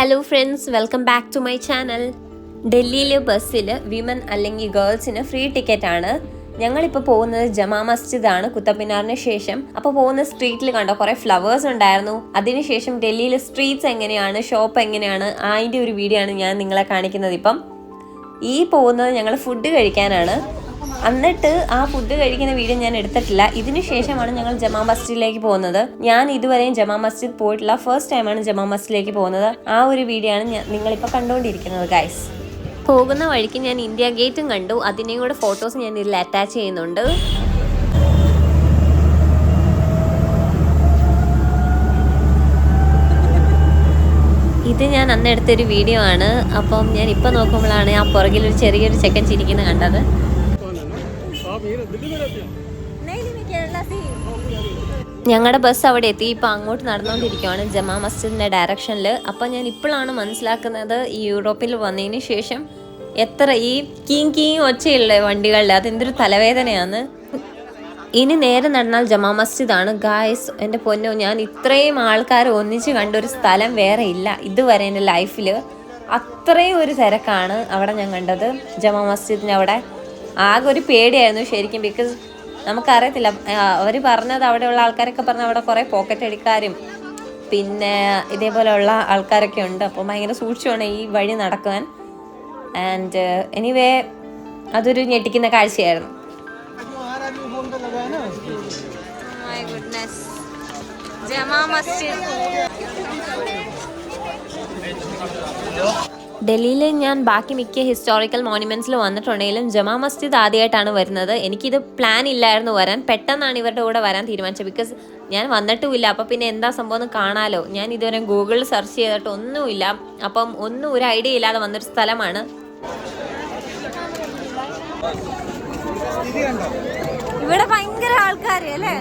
Hello friends welcome back to my channel ഡൽഹിയിലെ ബസ്സിൽ women അല്ലെങ്കിൽ ഗേൾസിന് ഫ്രീ ടിക്കറ്റ് ആണ് ഞങ്ങളിപ്പോൾ പോകുന്നത് ജമാ മസ്ജിദ് ആണ് കുത്തപ്പിനാറിന് ശേഷം. അപ്പോൾ പോകുന്ന സ്ട്രീറ്റിൽ കണ്ടോ കുറേ ഫ്ലവേഴ്സ് ഉണ്ടായിരുന്നു. അതിനുശേഷം ഡൽഹിയിലെ സ്ട്രീറ്റ്സ് എങ്ങനെയാണ് ഷോപ്പ് എങ്ങനെയാണ് അതിന്റെ ഒരു വീഡിയോ ആണ് ഞാൻ നിങ്ങളെ കാണിക്കുന്നത് ഇപ്പം. ഈ പോകുന്നത് ഞങ്ങൾ ഫുഡ് കഴിക്കാനാണ്. എന്നിട്ട് ആ ഫുഡ് കഴിക്കുന്ന വീഡിയോ ഞാൻ എടുത്തിട്ടില്ല. ഇതിനു ശേഷമാണ് ഞങ്ങൾ ജമാ മസ്ജിദിലേക്ക് പോകുന്നത്. ഞാൻ ഇതുവരെയും ജമാ മസ്ജിദ് പോയിട്ടില്ല. ഫസ്റ്റ് ടൈമാണ് ജമാ മസ്ജിദിലേക്ക് പോകുന്നത്. ആ ഒരു വീഡിയോ ആണ് നിങ്ങളിപ്പോൾ കണ്ടുകൊണ്ടിരിക്കുന്നത് ഗൈസ് പോകുന്ന വഴിക്ക് ഞാൻ ഇന്ത്യ ഗേറ്റും കണ്ടു. അതിന്റെയും കൂടെ ഫോട്ടോസ് ഞാൻ ഇതിൽ അറ്റാച്ച് ചെയ്യുന്നുണ്ട്. ഇത് ഞാൻ അന്ന് എടുത്തൊരു വീഡിയോ ആണ്. അപ്പം ഞാൻ ഇപ്പം നോക്കുമ്പോഴാണ് ആ പുറകിൽ ഒരു ചെറിയൊരു ചെക്കൻ ചിരിക്കുന്നത് കണ്ടത്. ഞങ്ങളുടെ ബസ് അവിടെ എത്തി. ഇപ്പൊ അങ്ങോട്ട് നടന്നുകൊണ്ടിരിക്കുകയാണ് ജമാ മസ്ജിദിന്റെ ഡയറക്ഷനിൽ അപ്പോൾ ഞാൻ ഇപ്പോഴാണ് മനസ്സിലാക്കുന്നത് ഈ യൂറോപ്പിൽ വന്നതിന് ശേഷം എത്ര ഈ കീം കീം ഒച്ചയുള്ള വണ്ടികളിൽ അതെന്തൊരു തലവേദനയാണ്. ഇനി നേരെ നടന്നാൽ ജമാ മസ്ജിദാണ്. ഗായ്സ് എന്റെ പൊന്നോ ഞാൻ ഇത്രയും ആൾക്കാർ ഒന്നിച്ച് കണ്ട ഒരു സ്ഥലം വേറെ ഇല്ല. ഇതുവരെ എന്റെ ലൈഫിൽ അത്രയും ഒരു തിരക്കാണ് അവിടെ ഞാൻ കണ്ടത്. ജമാ മസ്ജിദിന്റെ അവിടെ. ആകെ ഒരു പേടിയായിരുന്നു ശരിക്കും ബിക്കോസ് നമുക്കറിയത്തില്ല. അവർ പറഞ്ഞത് അവിടെയുള്ള ആൾക്കാരൊക്കെ പറഞ്ഞ അവിടെ കുറേ പോക്കറ്റ് അടിക്കാരും. പിന്നെ ഇതേപോലെയുള്ള ആൾക്കാരൊക്കെ ഉണ്ട്. അപ്പോൾ ഭയങ്കര സൂക്ഷിച്ചുമാണ് ഈ വഴി നടക്കാൻ ആൻഡ് എനിവേ അതൊരു ഞെട്ടിക്കുന്ന കാഴ്ചയായിരുന്നു. Goodness. ജമാ മസ്ജിദ്. ഡൽഹിയിൽ ഞാൻ ബാക്കി മിക്ക ഹിസ്റ്റോറിക്കൽ മോണുമെന്റ്സിൽ വന്നിട്ടുണ്ടെങ്കിലും ജമാ മസ്ജിദ് ആദ്യമായിട്ടാണ് വരുന്നത്. എനിക്കിത് പ്ലാൻ ഇല്ലായിരുന്നു വരാൻ. പെട്ടെന്നാണ് ഇവരുടെ കൂടെ വരാൻ തീരുമാനിച്ചത്. ബിക്കോസ് ഞാൻ വന്നിട്ടുമില്ല. അപ്പം പിന്നെ എന്താ സംഭവം എന്ന് കാണാലോ. ഞാൻ ഇതുവരെ ഗൂഗിളിൽ സെർച്ച് ചെയ്തിട്ട് ഒന്നുമില്ല. അപ്പം ഒന്നും ഒരു ഐഡിയ ഇല്ലാതെ വന്നൊരു സ്ഥലമാണ്. ഇവിടെ ഭയങ്കര ആൾക്കാർ അല്ലേ?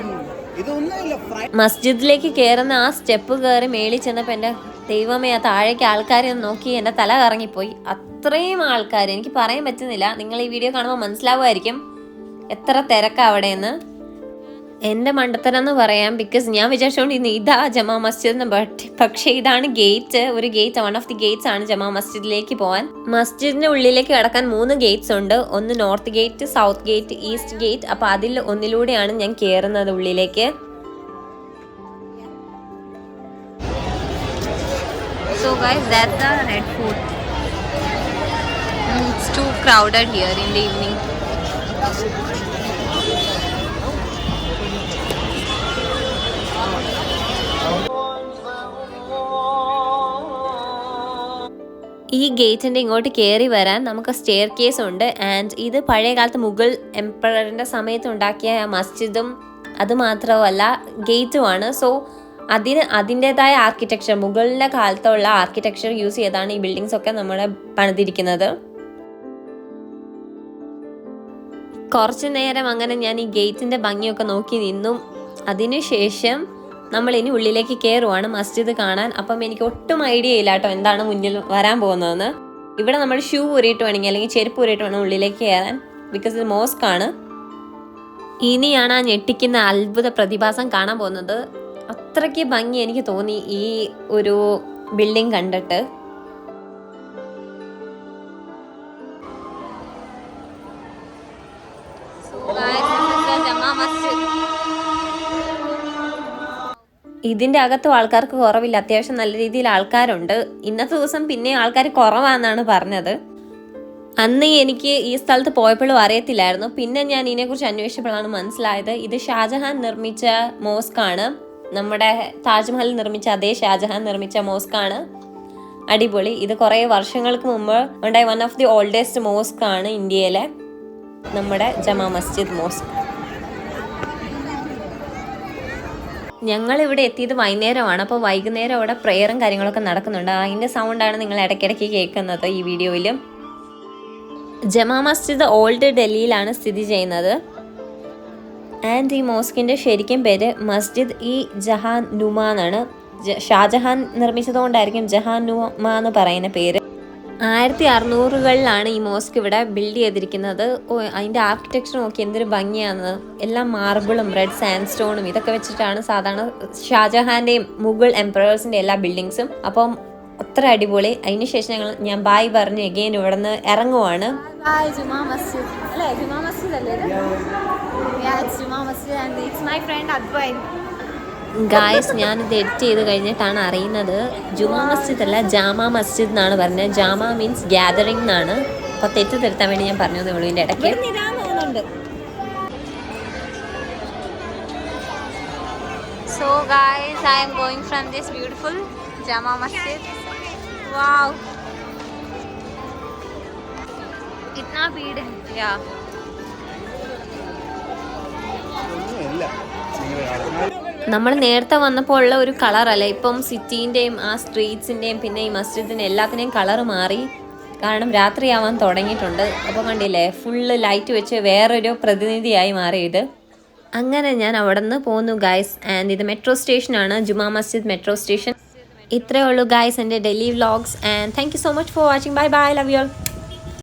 മസ്ജിദിലേക്ക് കയറുന്ന ആ സ്റ്റെപ്പ് കയറി മേളിൽ ചെന്നപ്പോൾ എന്റെ ദൈവമേ ആ താഴേക്ക് ആൾക്കാരെ നോക്കി എന്റെ തല കറങ്ങിപ്പോയി. അത്രയും ആൾക്കാർ എനിക്ക് പറയാൻ പറ്റുന്നില്ല. നിങ്ങൾ ഈ വീഡിയോ കാണുമ്പോൾ മനസ്സിലാവുമായിരിക്കും എത്ര തിരക്കാണ് അവിടെയെന്ന്. എന്റെ മണ്ടത്തരം എന്ന് പറയാം ബിക്കോസ് ഞാൻ വിചാരിച്ചുകൊണ്ടിരുന്നു ഇതാ ജമാ മസ്ജിദ് എന്ന് ബട്ട് പക്ഷേ ഇതാണ് ഗേറ്റ് ഒരു gate one of the gates ആണ് ജമാ മസ്ജിദിലേക്ക് പോകാൻ മസ്ജിദിന്റെ ഉള്ളിലേക്ക് കടക്കാൻ മൂന്ന് ഗേറ്റ്സ് ഉണ്ട് ഒന്ന് north gate south gate east gate അപ്പോൾ അതിൽ ഒന്നിലൂടെയാണ് ഞാൻ കയറുന്നത് ഉള്ളിലേക്ക് So guys, that's the Red Fort. Evening. ഈ ഗേറ്റിന്റെ ഇങ്ങോട്ട് കയറി വരാൻ നമുക്ക് സ്റ്റെയർ കേസ് ഉണ്ട്. ആൻഡ് ഇത് പഴയ കാലത്ത് മുഗൾ എംപററിന്റെ സമയത്ത് ഉണ്ടാക്കിയ മസ്ജിദും അത് മാത്രമല്ല ഗേറ്റുമാണ് സോ അതിന് അതിന്റെതായ ആർക്കിടെക്ചർ മുകളിലെ കാലത്തുള്ള ആർക്കിടെക്ചർ യൂസ് ചെയ്താണ് ഈ ബിൽഡിങ്സ് ഒക്കെ നമ്മൾ പണിതിരിക്കുന്നത്. കുറച്ചു നേരം അങ്ങനെ ഞാൻ ഈ ഗേറ്റിന്റെ ഭംഗിയൊക്കെ നോക്കി നിന്നും. അതിനുശേഷം നമ്മൾ ഇനി ഉള്ളിലേക്ക് കയറുവാണ് മസ്ജിദ് കാണാൻ. അപ്പം എനിക്ക് ഒട്ടും ഐഡിയ ഇല്ല കേട്ടോ എന്താണ് മുന്നിൽ വരാൻ പോകുന്നതെന്ന്. ഇവിടെ നമ്മൾ ഷൂ ഊരിയിട്ട് വേണമെങ്കിൽ അല്ലെങ്കിൽ ചെരുപ്പ് ഊരിയിട്ട് വേണം ഉള്ളിലേക്ക് കയറാൻ. ബിക്കോസ് ഇത് മോസ്ക് ആണ്. ഇനിയാണ് ആ ഞെട്ടിക്കുന്ന അത്ഭുത പ്രതിഭാസം കാണാൻ പോകുന്നത്. അത്രയ്ക്ക് ഭംഗി എനിക്ക് തോന്നി ഈ ഒരു ബിൽഡിംഗ് കണ്ടിട്ട്. ഇതിന്റെ അകത്തും ആൾക്കാർക്ക് കുറവില്ല. അത്യാവശ്യം നല്ല രീതിയിൽ ആൾക്കാരുണ്ട്. ഇന്നത്തെ ദിവസം പിന്നെ ആൾക്കാർ കുറവാന്നാണ് പറഞ്ഞത്. അന്ന് എനിക്ക് ഈ സ്ഥലത്ത് പോയപ്പോഴും അറിയത്തില്ലായിരുന്നു. പിന്നെ ഞാൻ ഇതിനെക്കുറിച്ച് അന്വേഷിച്ചപ്പോഴാണ് മനസ്സിലായത്. ഇത് ഷാജഹാൻ നിർമ്മിച്ച മോസ്ക് ആണ് നമ്മുടെ താജ്മഹൽ നിർമ്മിച്ച അതേ ഷാജഹാൻ നിർമ്മിച്ച മോസ്ക് ആണ് അടിപൊളി. ഇത് കുറേ വർഷങ്ങൾക്ക് മുമ്പ് ഉണ്ടായ one of the oldest mosque ആണ് ഇന്ത്യയിലെ നമ്മുടെ ജമാ മസ്ജിദ് മോസ്ക്. ഞങ്ങൾ ഇവിടെ എത്തിയത് വൈകുന്നേരമാണ്. അപ്പോൾ വൈകുന്നേരം അവിടെ പ്രെയറും കാര്യങ്ങളൊക്കെ നടക്കുന്നുണ്ട്. അതിന്റെ സൗണ്ടാണ് നിങ്ങൾ ഇടയ്ക്കിടയ്ക്ക് കേൾക്കുന്നത് ഈ വീഡിയോയിലും. ജമാ മസ്ജിദ് ഓൾഡ് ഡൽഹിയിലാണ് സ്ഥിതി ചെയ്യുന്നത്. ആൻഡ് ഈ മോസ്കിന്റെ ശരിക്കും പേര് മസ്ജിദ് ഇ ജഹാൻ നുമ എന്നാണ്. ഷാജഹാൻ നിർമ്മിച്ചതുകൊണ്ടായിരിക്കും ജഹാൻ നുമാ എന്ന് പറയുന്ന പേര്. ആയിരത്തി അറുന്നൂറുകളിലാണ് ഈ മോസ്ക് ഇവിടെ ബിൽഡ് ചെയ്തിരിക്കുന്നത്. അതിന്റെ ആർക്കിടെക്ചർ നോക്കി എന്തൊരു ഭംഗിയാണ്. എല്ലാം മാർബിളും റെഡ് സാൻഡ് സ്റ്റോണും ഇതൊക്കെ വെച്ചിട്ടാണ് സാധാരണ ഷാജഹാന്റെയും മുഗൾ എംപറേഴ്സിന്റെ എല്ലാ ബിൽഡിങ്സും അപ്പം അത്ര അടിപൊളി. അതിനുശേഷം ഞങ്ങൾ ഞാൻ ബായ് പറഞ്ഞ് എഗെയിൻ ഇവിടെ നിന്ന് ഇറങ്ങുവാണ് മസ്ജിദ് അല്ലേ മസ്ജിദ് അല്ലേ മസ്ജിദ് and it's my friend Adwain guys ഞാനിത് എഡിറ്റ് ചെയ്ത് കഴിഞ്ഞിട്ടാണ് അറിയുന്നത് ജുമാ മസ്ജിദ് അല്ല ജാമ മസ്ജിദ് എന്നാണ് പറഞ്ഞത് ജാമ മീൻസ് ഗ്യാതറിംഗ് എന്നാണ് അപ്പോൾ തെറ്റ് തിരുത്താൻ വേണ്ടി ഞാൻ പറഞ്ഞത് ഉള്ളിൻ്റെ ഇടയ്ക്ക് ഇതാന്ന് തോന്നുന്നുണ്ട് So guys, I am going from this beautiful Jama Masjid. Wow. कितना भीड़ है या നമ്മൾ നേരത്തെ വന്നപ്പോൾ ഉള്ള ഒരു കളറല്ല ഇപ്പം സിറ്റീന്റെയും ആ സ്ട്രീറ്റ്സിന്റെയും പിന്നെ ഈ മസ്ജിദിന്റെ എല്ലാത്തിനെയും കളർ മാറി. കാരണം രാത്രിയാവാൻ തുടങ്ങിയിട്ടുണ്ട്. അപ്പോൾ കണ്ടില്ലേ ഫുള്ള് ലൈറ്റ് വെച്ച് വേറൊരു പ്രതിനിധിയായി മാറിയത് അങ്ങനെ ഞാൻ അവിടെ നിന്ന് പോന്നു ഗായ്സ് ആൻഡ് ഇത് മെട്രോ സ്റ്റേഷനാണ് ജുമാ മസ്ജിദ് മെട്രോ സ്റ്റേഷൻ ഇത്രയേ ഉള്ളൂ ഗായ്സ് എന്റെ daily vlogs and thank you so much for watching bye bye love you all